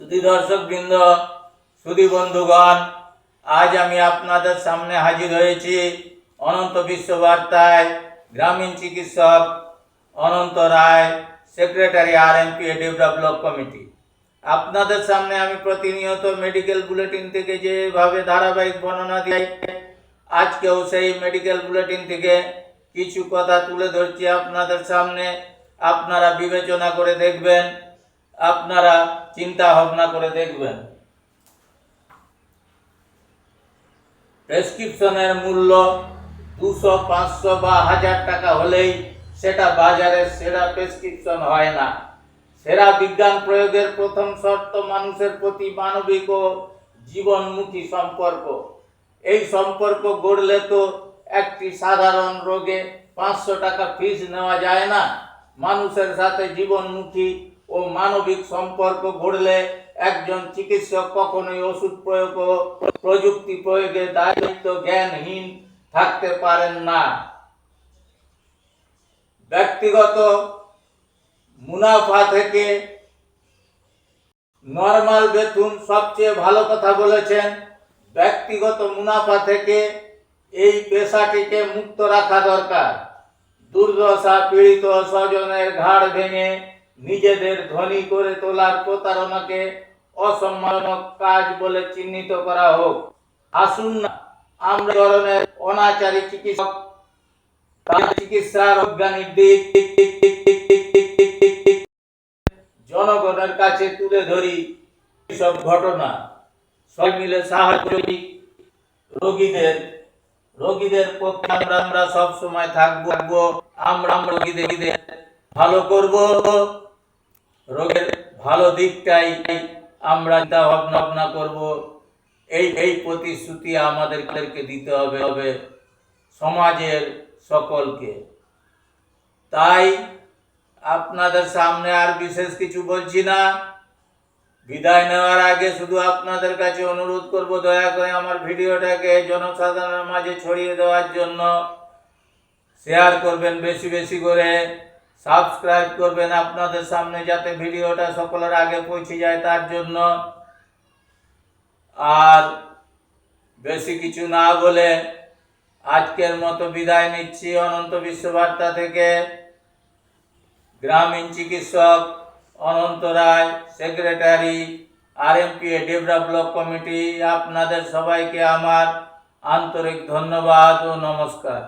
সুধী দর্শক বৃন্দ সুধী বন্ধুগণ, আজ আমি আপনাদের সামনে হাজির হয়েছি অনন্ত বিশ্ব বার্তায় গ্রামীণ চিকিৎসক Ananta Roy, secretary R M P develop committee. আপনাদের সামনে আমি প্রতিনিয়ত মেডিকেল বুলেটিন থেকে যেভাবে ধারাবাহিক বর্ণনা দিই, আজকেও সেই মেডিকেল বুলেটিন থেকে কিছু কথা তুলে ধরছি আপনাদের সামনে। আপনারা বিবেচনা করে দেখবেন আপনারা চিন্তা ভাবনা করে দেখবেন। প্রেসক্রিপশনের মূল্য দুশো, পাঁচশো বা হাজার টাকা হলেই সেটা বাজারে সেরা প্রেসক্রিপশন হয় না। সেরা বিজ্ঞান প্রয়োগের প্রথম শর্ত মানুষের প্রতি মানবিক ও জীবনমুখী সম্পর্ক। এই সম্পর্ক গড়লে তো একটি সাধারণ রোগে পাঁচশো টাকা ফিস নেওয়া যায় না। মানুষের সাথে জীবনমুখী ও মানবিক সম্পর্ক গড়লে একজন চিকিৎসক কখনোই ওষুধ প্রয়োগ ও প্রযুক্তি প্রয়োগে দায়িত্ব জ্ঞানহীন থাকতে পারেন না। ব্যক্তিগত মুনাফা থেকে নর্মাল বেতন সবচেয়ে ভালো কথা বলেছেন। ব্যক্তিগত মুনাফা থেকে এই পেশাটিকে মুক্ত রাখা দরকার। দুর্দশা, পীড়িত স্বজনের ঘাড় ভেঙে নিজেদের ধনী করে তোলার প্রতারণাকে অসম্মানজনক কাজ বলে চিহ্নিত করা হোক। আসুন না, আমরা ধরনের অনাচারী চিকিৎসক চিকিৎসার অজ্ঞানিক দিক জনগণের কাছে তুলে ধরি সব ঘটনা। সব মিলে সাহায্য করি। রোগীদের রোগীদের পক্ষে আমরা আমরা সব সময় থাকব। আমরা রোগীদের ভালো করব। রোগের ভালো দিকটাই আমরা চিন্তা ভাবনা করব। এই এই প্রতিশ্রুতি আমাদেরকে দিতে হবে হবে সমাজের সকলকে। তাই আপনাদের সামনে আর বিশেষ কিছু বলছি না। বিদায় নেওয়ার আগে শুধু আপনাদের কাছে অনুরোধ করব, দয়া করে আমার ভিডিওটাকে জনসাধারণের মাঝে ছড়িয়ে দেওয়ার জন্য শেয়ার করবেন বেশি বেশি করে। সাবস্ক্রাইব করবেন আপনাদের সামনে যাতে ভিডিওটা সকলের আগে পৌঁছে যায় তার জন্য। আর বেশি কিছু না বলে আজকের মতো বিদায় নিচ্ছি অনন্ত বিশ্ববার্তা থেকে। গ্রামীণ চিকিৎসক Ananta Roy, secretary R M P develop committee, আপনাদের সবাইকে আমার আন্তরিক ধন্যবাদ ও নমস্কার।